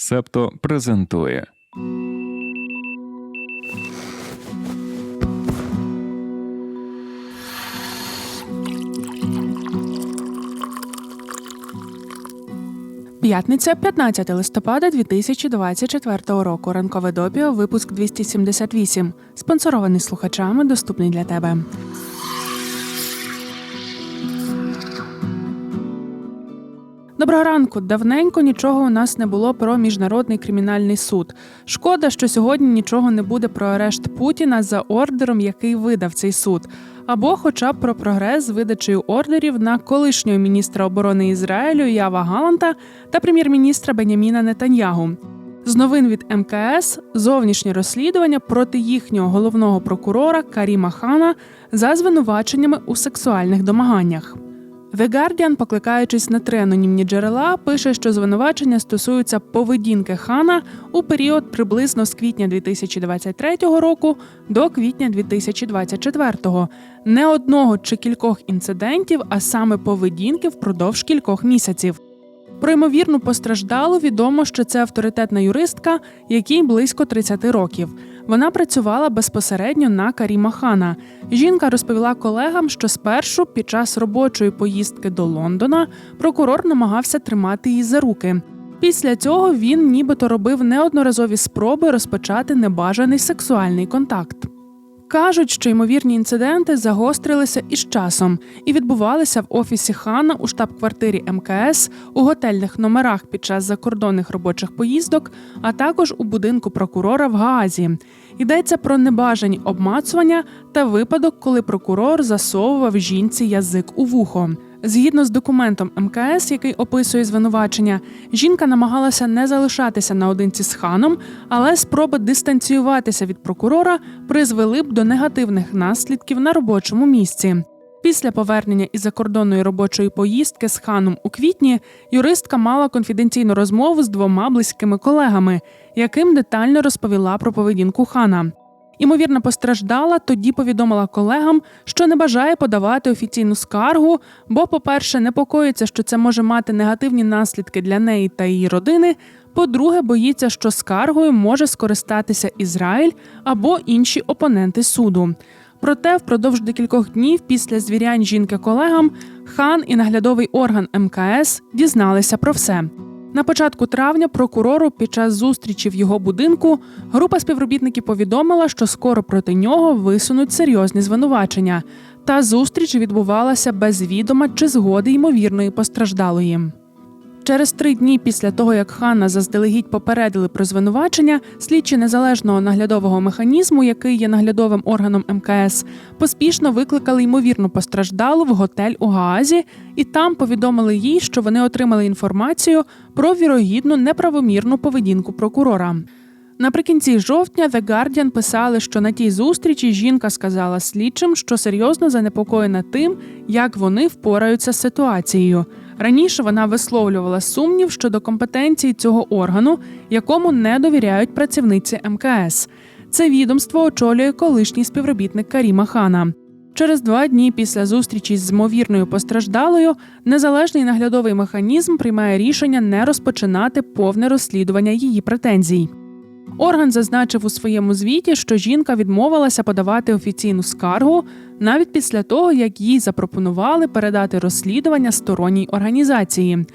Септо презентує. П'ятниця, 15 листопада 2024 року. Ранкове допіо, випуск 278. Спонсорований слухачами, доступний для тебе. Доброго ранку. Давненько нічого у нас не було про міжнародний кримінальний суд. Шкода, що сьогодні нічого не буде про арешт Путіна за ордером, який видав цей суд, або, хоча б про прогрес з видачею ордерів на колишнього міністра оборони Ізраїлю Ява Галанта та прем'єр-міністра Беняміна Нетаньягу. З новин від МКС зовнішнє розслідування проти їхнього головного прокурора Каріма Хана за звинуваченнями у сексуальних домаганнях. The Guardian, покликаючись на три джерела, пише, що звинувачення стосуються поведінки хана у період приблизно з квітня 2023 року до квітня 2024, не одного чи кількох інцидентів, а саме поведінки впродовж кількох місяців. Про ймовірну постраждалу відомо, що це авторитетна юристка, якій близько 30 років. Вона працювала безпосередньо на Каріма Хана. Жінка розповіла колегам, що спершу, під час робочої поїздки до Лондона, прокурор намагався тримати її за руки. Після цього він нібито робив неодноразові спроби розпочати небажаний сексуальний контакт. Кажуть, що ймовірні інциденти загострилися із часом і відбувалися в офісі Хана у штаб-квартирі МКС, у готельних номерах під час закордонних робочих поїздок, а також у будинку прокурора в Гаазі. Йдеться про небажані обмацування та випадок, коли прокурор засовував жінці язик у вухо. Згідно з документом МКС, який описує звинувачення, жінка намагалася не залишатися наодинці з ханом, але спроби дистанціюватися від прокурора призвели б до негативних наслідків на робочому місці. Після повернення із закордонної робочої поїздки з ханом у квітні юристка мала конфіденційну розмову з двома близькими колегами, яким детально розповіла про поведінку хана. Імовірно, постраждала, тоді повідомила колегам, що не бажає подавати офіційну скаргу, бо, по-перше, непокоїться, що це може мати негативні наслідки для неї та її родини. По-друге, боїться, що скаргою може скористатися Ізраїль або інші опоненти суду. Проте, впродовж декількох днів після звірянь жінки колегам, хан і наглядовий орган МКС дізналися про все. На початку травня прокурору під час зустрічі в його будинку група співробітників повідомила, що скоро проти нього висунуть серйозні звинувачення. Та зустріч відбувалася без відома чи згоди ймовірної постраждалої. Через три дні після того, як Ханна заздалегідь попередили про звинувачення, слідчі незалежного наглядового механізму, який є наглядовим органом МКС, поспішно викликали ймовірну постраждалу в готель у Гаазі, і там повідомили їй, що вони отримали інформацію про вірогідну неправомірну поведінку прокурора. Наприкінці жовтня The Guardian писали, що на тій зустрічі жінка сказала слідчим, що серйозно занепокоєна тим, як вони впораються з ситуацією. Раніше вона висловлювала сумнів щодо компетенції цього органу, якому не довіряють працівниці МКС. Це відомство очолює колишній співробітник Каріма Хана. Через два дні після зустрічі з ймовірною постраждалою незалежний наглядовий механізм приймає рішення не розпочинати повне розслідування її претензій. Орган зазначив у своєму звіті, що жінка відмовилася подавати офіційну скаргу навіть після того, як їй запропонували передати розслідування сторонній організації.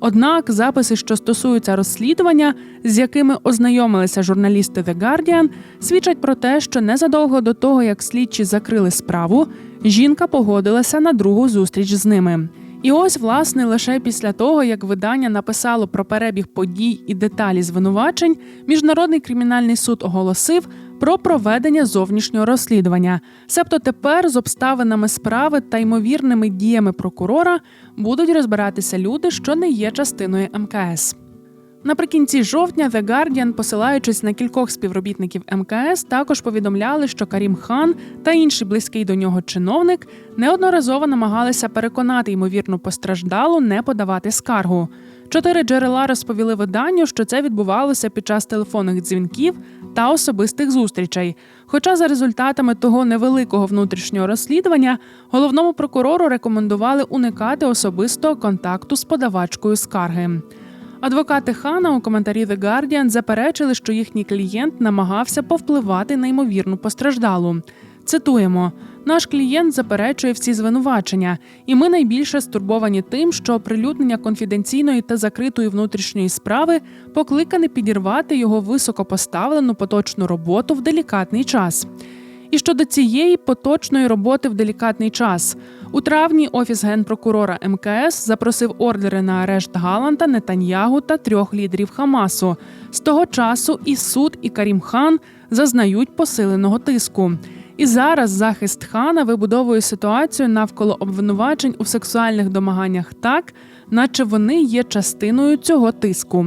Однак записи, що стосуються розслідування, з якими ознайомилися журналісти The Guardian, свідчать про те, що незадовго до того, як слідчі закрили справу, жінка погодилася на другу зустріч з ними. І ось, власне, лише після того, як видання написало про перебіг подій і деталі звинувачень, міжнародний кримінальний суд оголосив про проведення зовнішнього розслідування. Себто тепер з обставинами справи та ймовірними діями прокурора будуть розбиратися люди, що не є частиною МКС. Наприкінці жовтня The Guardian, посилаючись на кількох співробітників МКС, також повідомляли, що Карім Хан та інший близький до нього чиновник неодноразово намагалися переконати ймовірну постраждалу не подавати скаргу. Чотири джерела розповіли виданню, що це відбувалося під час телефонних дзвінків та особистих зустрічей. Хоча за результатами того невеликого внутрішнього розслідування головному прокурору рекомендували уникати особистого контакту з подавачкою скарги. Адвокати Хана у коментарі The Guardian заперечили, що їхній клієнт намагався повпливати на ймовірну постраждалу. Цитуємо: наш клієнт заперечує всі звинувачення, і ми найбільше стурбовані тим, що оприлюднення конфіденційної та закритої внутрішньої справи покликане підірвати його високопоставлену поточну роботу в делікатний час. І щодо цієї поточної роботи в делікатний час у травні офіс генпрокурора МКС запросив ордери на арешт Галанта, Нетаньягу та трьох лідерів Хамасу. З того часу і суд, і Карім Хан зазнають посиленого тиску. І зараз захист хана вибудовує ситуацію навколо обвинувачень у сексуальних домаганнях так, наче вони є частиною цього тиску.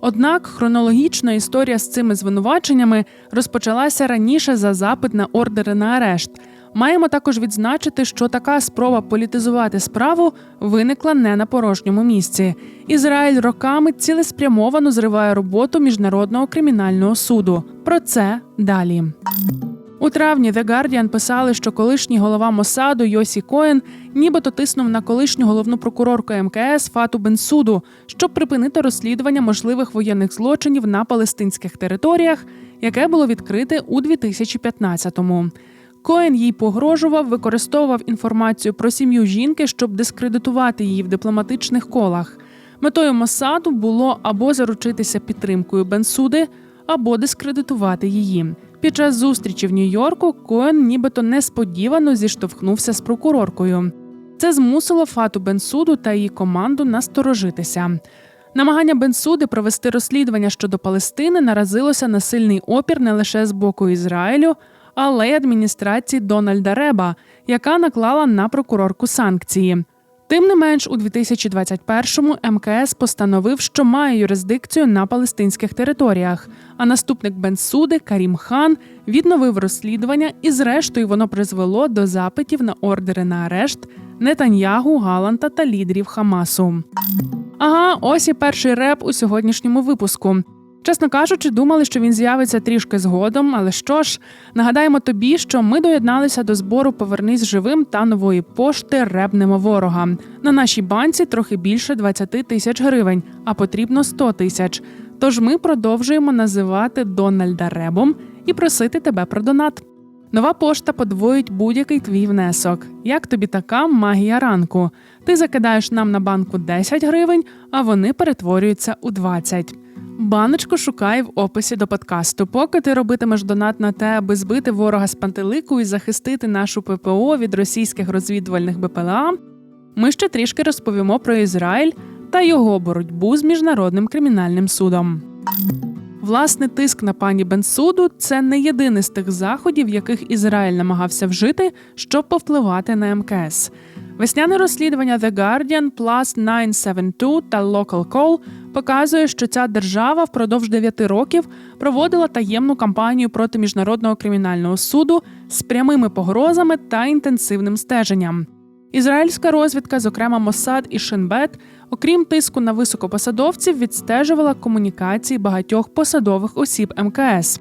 Однак хронологічна історія з цими звинуваченнями розпочалася раніше за запит на ордери на арешт. Маємо також відзначити, що така спроба політизувати справу виникла не на порожньому місці. Ізраїль роками цілеспрямовано зриває роботу міжнародного кримінального суду. Про це далі. У травні The Guardian писали, що колишній голова Мосаду Йосі Коен нібито тиснув на колишню головну прокурорку МКС Фату Бенсуду, щоб припинити розслідування можливих воєнних злочинів на палестинських територіях, яке було відкрите у 2015-му. Коен їй погрожував, використовував інформацію про сім'ю жінки, щоб дискредитувати її в дипломатичних колах. Метою Мосаду було або заручитися підтримкою Бенсуди, або дискредитувати її. Під час зустрічі в Нью-Йорку Коен нібито несподівано зіштовхнувся з прокуроркою. Це змусило Фату Бенсуду та її команду насторожитися. Намагання Бенсуди провести розслідування щодо Палестини наразилося на сильний опір не лише з боку Ізраїлю, але й адміністрації Дональда Реба, яка наклала на прокурорку санкції. Тим не менш, у 2021-му МКС постановив, що має юрисдикцію на палестинських територіях. А наступник Бенсуди Карім Хан відновив розслідування, і зрештою воно призвело до запитів на ордери на арешт Нетаньягу, Галанта та лідерів Хамасу. Ага, ось і перший реп у сьогоднішньому випуску. Чесно кажучи, думали, що він з'явиться трішки згодом, але що ж, нагадаємо тобі, що ми доєдналися до збору Повернись живим та нової пошти Ребнемо ворога. На нашій банці трохи більше 20 тисяч гривень, а потрібно 100 тисяч. Тож ми продовжуємо називати Дональда Ребом і просити тебе про донат. Нова пошта подвоїть будь-який твій внесок. Як тобі така магія ранку? Ти закидаєш нам на банку 10 гривень, а вони перетворюються у 20. Баночку шукай в описі до подкасту. Поки ти робитимеш донат на те, аби збити ворога з пантелику і захистити нашу ППО від російських розвідувальних БПЛА, ми ще трішки розповімо про Ізраїль та його боротьбу з міжнародним кримінальним судом. Власне, тиск на пані Бенсуду це не єдиний з тих заходів, яких Ізраїль намагався вжити, щоб повпливати на МКС. Весняне розслідування The Guardian, Plus 972 та Local Call показує, що ця держава впродовж 9 років проводила таємну кампанію проти міжнародного кримінального суду з прямими погрозами та інтенсивним стеженням. Ізраїльська розвідка, зокрема Моссад і Шинбет, окрім тиску на високопосадовців, відстежувала комунікації багатьох посадових осіб МКС,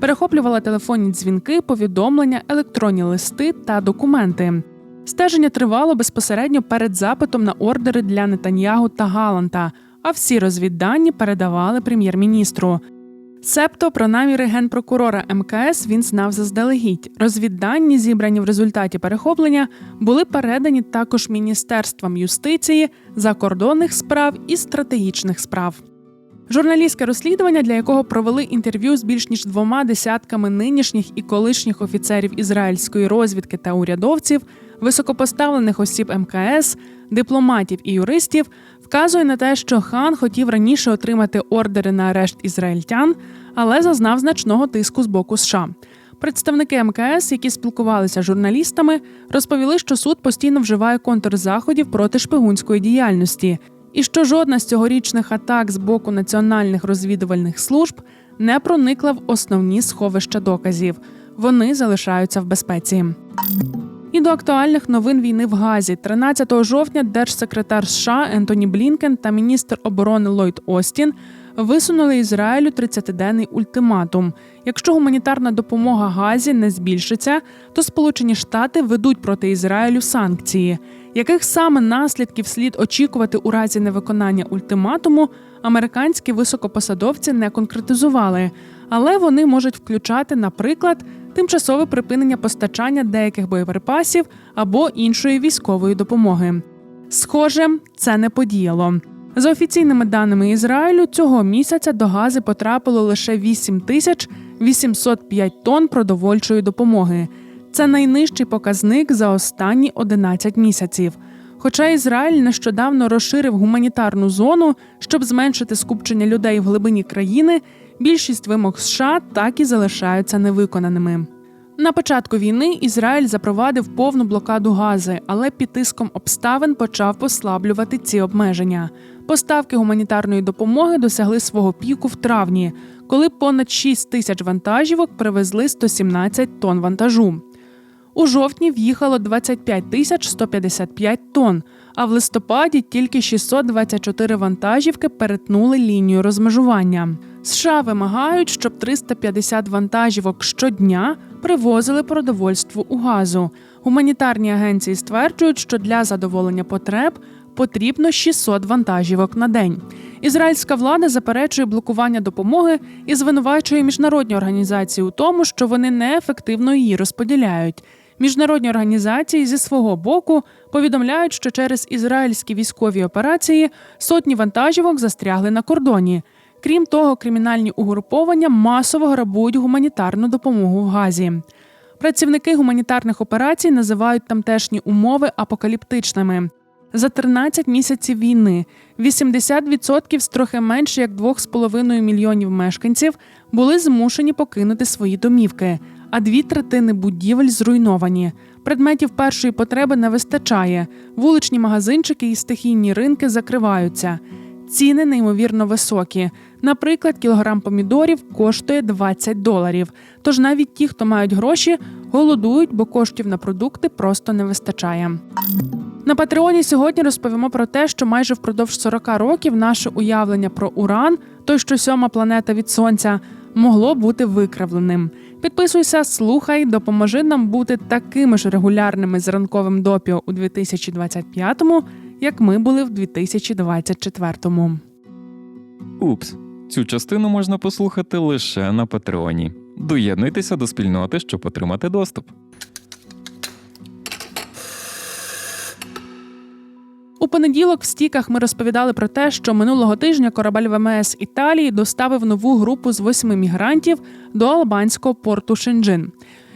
перехоплювала телефонні дзвінки, повідомлення, електронні листи та документи. Стеження тривало безпосередньо перед запитом на ордери для Нетаньягу та Галанта, а всі розвіддані передавали прем'єр-міністру. Себто про наміри генпрокурора МКС він знав заздалегідь. Розвіддані, зібрані в результаті перехоплення, були передані також міністерствам юстиції, закордонних справ і стратегічних справ. Журналістське розслідування, для якого провели інтерв'ю з більш ніж двома десятками нинішніх і колишніх офіцерів ізраїльської розвідки та урядовців, високопоставлених осіб МКС, дипломатів і юристів, вказує на те, що хан хотів раніше отримати ордери на арешт ізраїльтян, але зазнав значного тиску з боку США. Представники МКС, які спілкувалися з журналістами, розповіли, що суд постійно вживає контрзаходів проти шпигунської діяльності, і що жодна з цьогорічних атак з боку національних розвідувальних служб не проникла в основні сховища доказів. Вони залишаються в безпеці. І до актуальних новин війни в Газі 13 жовтня держсекретар США Ентоні Блінкен та міністр оборони Ллойд Остін висунули Ізраїлю 30-денний ультиматум. Якщо гуманітарна допомога Газі не збільшиться, то Сполучені Штати ведуть проти Ізраїлю санкції. Яких саме наслідків слід очікувати у разі невиконання ультиматуму, американські високопосадовці не конкретизували, але вони можуть включати, наприклад, тимчасове припинення постачання деяких боєприпасів або іншої військової допомоги. Схоже, це не подіяло. За офіційними даними Ізраїлю, цього місяця до Гази потрапило лише 8 тисяч 805 тонн продовольчої допомоги. Це найнижчий показник за останні 11 місяців. Хоча Ізраїль нещодавно розширив гуманітарну зону, щоб зменшити скупчення людей в глибині країни, більшість вимог США так і залишаються невиконаними. На початку війни Ізраїль запровадив повну блокаду Гази, але під тиском обставин почав послаблювати ці обмеження. Поставки гуманітарної допомоги досягли свого піку в травні, коли понад 6 тисяч вантажівок привезли 117 тонн вантажу. У жовтні в'їхало 25 тисяч 155 тонн, а в листопаді тільки 624 вантажівки перетнули лінію розмежування. США вимагають, щоб 350 вантажівок щодня привозили продовольство у газу. Гуманітарні агенції стверджують, що для задоволення потреб потрібно 600 вантажівок на день. Ізраїльська влада заперечує блокування допомоги і звинувачує міжнародні організації у тому, що вони неефективно її розподіляють. Міжнародні організації зі свого боку повідомляють, що через ізраїльські військові операції сотні вантажівок застрягли на кордоні. Крім того, кримінальні угруповання масово грабують гуманітарну допомогу в Газі. Працівники гуманітарних операцій називають тамтешні умови апокаліптичними. За 13 місяців війни 80% з трохи менше як 2,5 мільйонів мешканців були змушені покинути свої домівки, а дві третини будівель зруйновані. Предметів першої потреби не вистачає. Вуличні магазинчики і стихійні ринки закриваються. Ціни неймовірно високі. Наприклад, кілограм помідорів коштує 20 доларів. Тож навіть ті, хто мають гроші, голодують, бо коштів на продукти просто не вистачає. На Патреоні сьогодні розповімо про те, що майже впродовж 40 років наше уявлення про Уран, той, що сьома планета від сонця, могло бути викривленим. Підписуйся, слухай, допоможи нам бути такими ж регулярними з ранковим допіо у 2025-му, як ми були в 2024-му. Упс, цю частину можна послухати лише на Патреоні. Доєднуйтеся до спільноти, щоб отримати доступ. У понеділок в стіках ми розповідали про те, що минулого тижня корабель ВМС Італії доставив нову групу з восьми мігрантів до албанського порту Шенджин.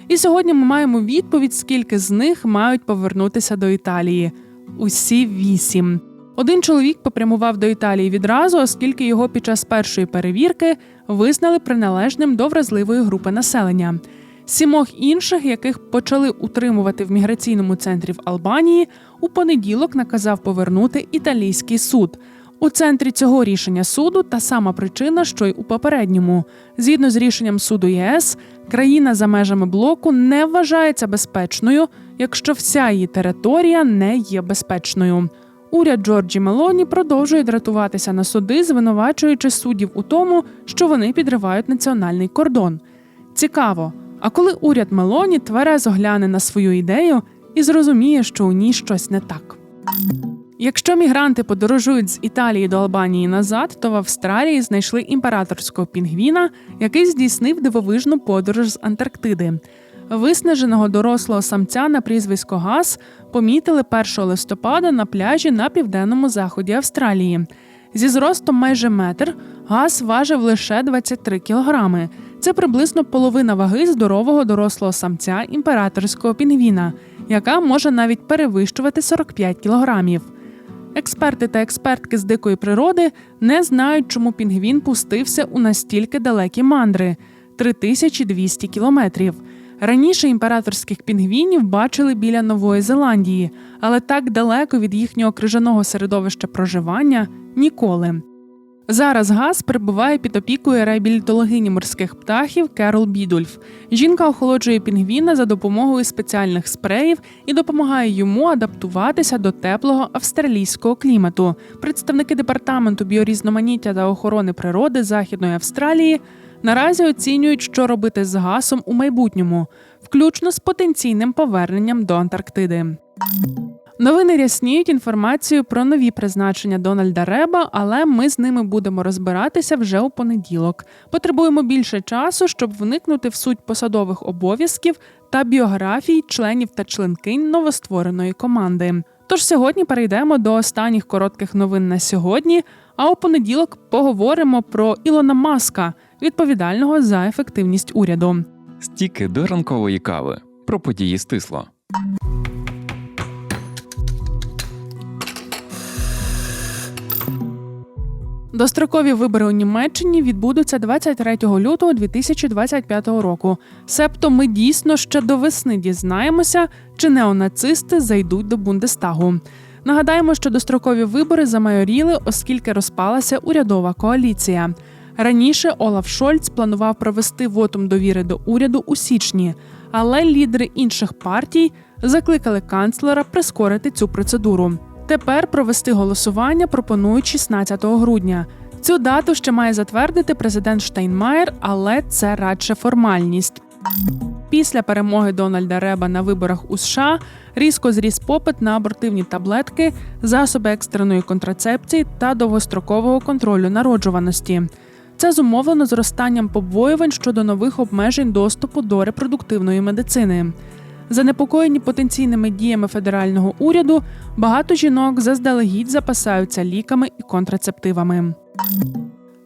І сьогодні ми маємо відповідь, скільки з них мають повернутися до Італії. Усі вісім. Один чоловік попрямував до Італії відразу, оскільки його під час першої перевірки визнали приналежним до вразливої групи населення. Сімох інших, яких почали утримувати в міграційному центрі в Албанії, у понеділок наказав повернути італійський суд. У центрі цього рішення суду та сама причина, що й у попередньому. Згідно з рішенням суду ЄС, країна за межами блоку не вважається безпечною, якщо вся її територія не є безпечною. Уряд Джорджі Мелоні продовжує дратуватися на суди, звинувачуючи суддів у тому, що вони підривають національний кордон. Цікаво. А коли уряд Мелоні тверезо гляне на свою ідею і зрозуміє, що у ній щось не так. Якщо мігранти подорожують з Італії до Албанії назад, то в Австралії знайшли імператорського пінгвіна, який здійснив дивовижну подорож з Антарктиди. Виснаженого дорослого самця на прізвисько Газ помітили 1 листопада на пляжі на південному заході Австралії. Зі зростом майже метр газ важив лише 23 кілограми. Це приблизно половина ваги здорового дорослого самця імператорського пінгвіна, яка може навіть перевищувати 45 кілограмів. Експерти та експертки з дикої природи не знають, чому пінгвін пустився у настільки далекі мандри 3200 кілометрів. Раніше імператорських пінгвінів бачили біля Нової Зеландії, але так далеко від їхнього крижаного середовища проживання ніколи. Зараз газ перебуває під опікою реабілітологині морських птахів Керол Бідульф. Жінка охолоджує пінгвіна за допомогою спеціальних спреїв і допомагає йому адаптуватися до теплого австралійського клімату. Представники департаменту біорізноманіття та охорони природи Західної Австралії наразі оцінюють, що робити з газом у майбутньому, включно з потенційним поверненням до Антарктиди. Новини рясніють інформацію про нові призначення Дональда Реба, але ми з ними будемо розбиратися вже у понеділок. Потребуємо більше часу, щоб вникнути в суть посадових обов'язків та біографій членів та членкинь новоствореної команди. Тож сьогодні перейдемо до останніх коротких новин на сьогодні. А у понеділок поговоримо про Ілона Маска, відповідального за ефективність уряду. Стіки до ранкової кави. Про події стисло. Дострокові вибори у Німеччині відбудуться 23 лютого 2025 року. Себто ми дійсно ще до весни дізнаємося, чи неонацисти зайдуть до Бундестагу. Нагадаємо, що дострокові вибори замайоріли, оскільки розпалася урядова коаліція. Раніше Олаф Шольц планував провести вотум довіри до уряду у січні, але лідери інших партій закликали канцлера прискорити цю процедуру. Тепер провести голосування пропонують 16 грудня. Цю дату ще має затвердити президент Штайнмаєр, але це радше формальність. Після перемоги Дональда Реба на виборах у США різко зріс попит на абортивні таблетки, засоби екстреної контрацепції та довгострокового контролю народжуваності. Це зумовлено зростанням побоювань щодо нових обмежень доступу до репродуктивної медицини. Занепокоєні потенційними діями федерального уряду, багато жінок заздалегідь запасаються ліками і контрацептивами.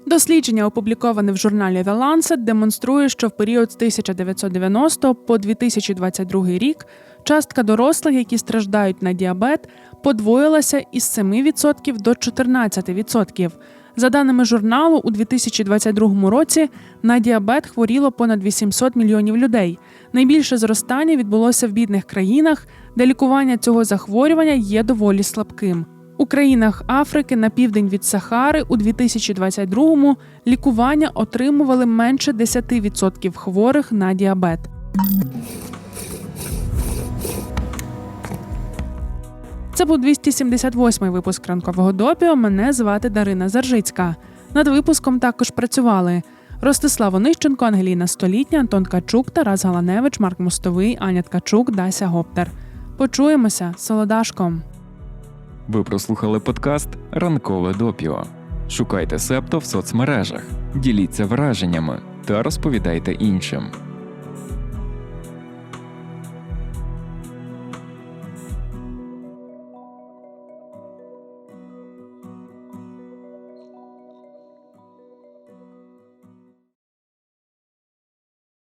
Дослідження, опубліковане в журналі The Lancet, демонструє, що в період з 1990 по 2022 рік частка дорослих, які страждають на діабет, подвоїлася із 7% до 14%. За даними журналу, у 2022 році на діабет хворіло понад 800 мільйонів людей. Найбільше зростання відбулося в бідних країнах, де лікування цього захворювання є доволі слабким. У країнах Африки на південь від Сахари у 2022-му лікування отримували менше 10% хворих на діабет. Це був 278-й випуск ранкового допіо. Мене звати Дарина Заржицька. Над випуском також працювали Ростислав Онищенко, Ангеліна Столітня, Антон Качук, Тарас Галаневич, Марк Мостовий, Аня Ткачук, Дася Гоптер. Почуємося солодашком. Ви прослухали подкаст Ранкове допіо. Шукайте Септо в соцмережах, діліться враженнями та розповідайте іншим.